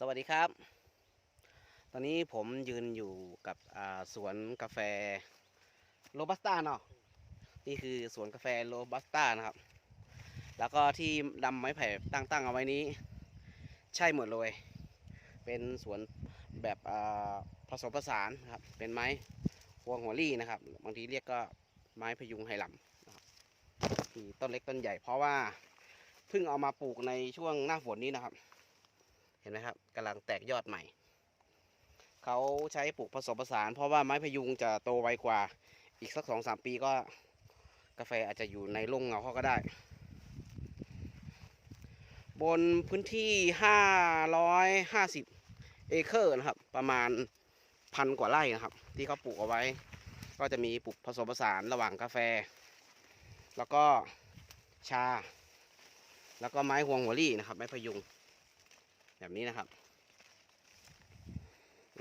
สวัสดีครับ ตอนนี้ผมยืนอยู่กับสวนกาแฟโรบัสต้าเนาะนี่คือสวนกาแฟโรบัสต้านะครับ แล้วก็ที่ดำไม้ไผ่ตั้งๆเอาไว้นี้ ใช่หมดเลย เป็นสวนแบบผสมผสานครับ เป็นไม้พวงหัวลี่นะครับ บางทีเรียกก็ไม้พยุงไหหลำนะครับมีต้นเล็กต้นใหญ่เพราะว่าเพิ่งเอามาปลูกในช่วงหน้าฝนนี้นะครับ ห็นไหมครับกำลังแตกยอดใหม่ เขาใช้ปลูกผสมผสาน เพราะว่าไม้พยุงจะโตไวกว่าอีกสักสองสามปีก็ กาแฟอาจจะอยู่ในร่มเงาเขาก็ได้ บนพื้นที่ห้าร้อยห้าสิบเอเคอร์นะครับ ประมาณพันกว่าไร่นะครับ ที่เขาปลูกเอาไว้ ก็จะมีปลูกผสมผสานระหว่างกาแฟ แล้วก็ชา แล้วก็ไม้ฮวงหัวลี่นะครับ ไม้พยุง แบบนี้นะครับ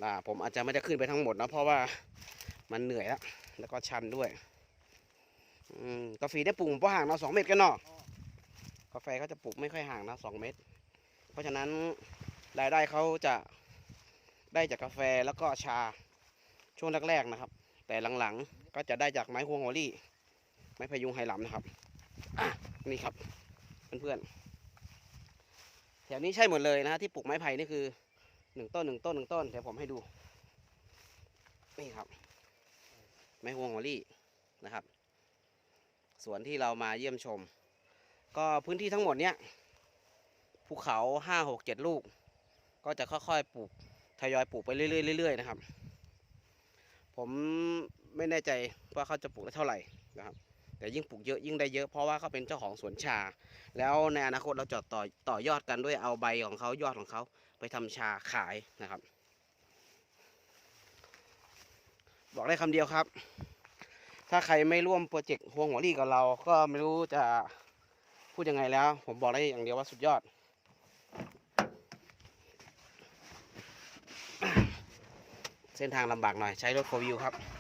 อ่าผมอาจจะไม่ได้ขึ้นไปทั้งหมดนะเพราะว่ามันเหนื่อยแล้วแล้วก็ชันด้วยอืมกาแฟได้ปลูกเพราะห่างเราสองเมตรกันเนาะกาแฟเขาจะปลูกไม่ค่อยห่างนะสองเมตร เพราะฉะนั้นรายได้เขาจะได้จากกาแฟแล้วก็ชาช่วงแรกๆนะครับ แต่หลังๆก็จะได้จากไม้ฮวงหัวลี่ ไม้พยุงไหหลำนะครับอะนี่ครับเพื่อนๆ แถวนี้ใช่หมดเลยนะฮะที่ปลูกไม้ไผ่นี่คือหนึ่งต้นหนึ่งต้นหนึ่งต้นเดี๋ยวผมให้ดู นี่ครับ ไม้ฮวงหัวลี่นะครับ สวนที่เรามาเยี่ยมชม ก็พื้นที่ทั้งหมดเนี้ยภูเขาห้าหกเจ็ดลูก ก็จะค่อยๆปลูกทยอยปลูกไปเรื่อยๆเรื่อยๆนะครับ ผมไม่แน่ใจว่าเขาจะปลูกได้เท่าไหร่นะครับ แต่ยิ่งปลูกเยอะยิ่งได้เยอะเพราะว่าเขาเป็นเจ้าของสวนชา แล้วในอนาคตเราจะต่อต่อยอดกันด้วยเอาใบของเขายอดของเขาไปทำชาขายนะครับ บอกได้คำเดียวครับ ถ้าใครไม่ร่วมโปรเจกต์ฮวงหัวลี่กับเรา ก็ไม่รู้จะพูดยังไงแล้ว ผมบอกได้อย่างเดียวว่าสุดยอดเส้นทางลำบากหน่อยใช้รถโฟวิวครับ